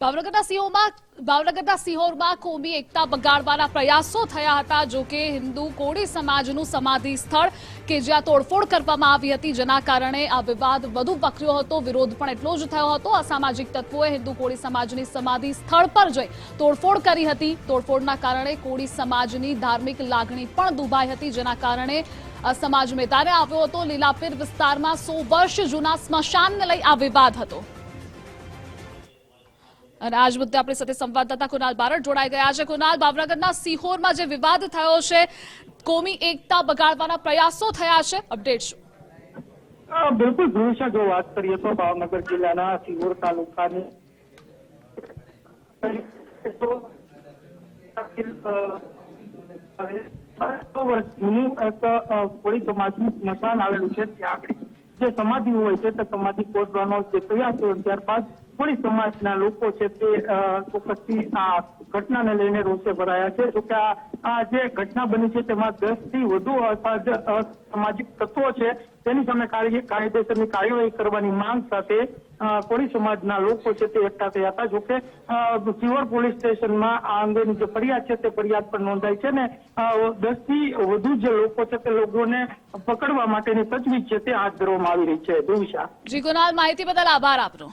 ભાવનગરના સિંહોમાં ભાવનગરના સિહોરમાં કોમી એકતા બગાડવાના પ્રયાસો થયા હતા, જો કે હિન્દુ કોળી સમાજનું સમાધિ સ્થળ કે જ્યાં તોડફોડ કરવામાં આવી હતી, જેના કારણે આ વિવાદ વધુ વકર્યો હતો, વિરોધ પણ એટલો જ થયો હતો. અસામાજિક તત્વોએ હિન્દુ કોળી સમાજની સમાધિ સ્થળ પર જઈ તોડફોડ કરી હતી. તોડફોડના કારણે કોળી સમાજની ધાર્મિક લાગણી પણ દુભાઈ હતી, જેના કારણે સમાજ મેદાને આવ્યો હતો. લીલાપીર વિસ્તારમાં સો વર્ષ જૂના સ્મશાનને લઈ આ વિવાદ હતો. અને આજ મુદ્દે આપણી સાથે સંવાદદાતા કુનાલ બારડ જોડાઈ ગયા છે. કુનાલ ભાવનગરના સિહોરમાં જે વિવાદ થયો છે, કોમી એકતા બગાડવાના પ્રયાસો થયા છે. અપડેટ શું? બિલકુલ ભવિષ્ય જો વાત કરીએ તો ભાવનગર જિલ્લાના સિહોર તાલુકાની કોળી સમાજનું સ્મશાન આવેલું છે. ત્યાં જે સમાધિ હોય છે, તે સમાધિ ખોદવાનો જે પ્રયાસ છે. ત્યારબાદ કોળી સમાજના લોકો છે તે ચોક્કસથી આ ઘટનાને લઈને રોષે ભરાયા છે? જોકે આ જે ઘટના બની છે તેમાં દસથી વધુ સામાજિક તત્વો છે. તેની સામે કાયદેસરની કાર્યવાહી કરવાની માંગ સાથે કોળી સમાજના લોકો છે તે એકઠા થયા હતા. જોકે સિવર પોલીસ સ્ટેશનમાં આ અંગેની જે ફરિયાદ છે તે ફરિયાદ પણ નોંધાઈ છે ને દસથી વધુ જે લોકો છે તે લોકોને પકડવા માટેની તજવીજ છે તે હાથ ધરવામાં આવી રહી છે. દિવિશા જી માહિતી બદલ આભાર આપનો.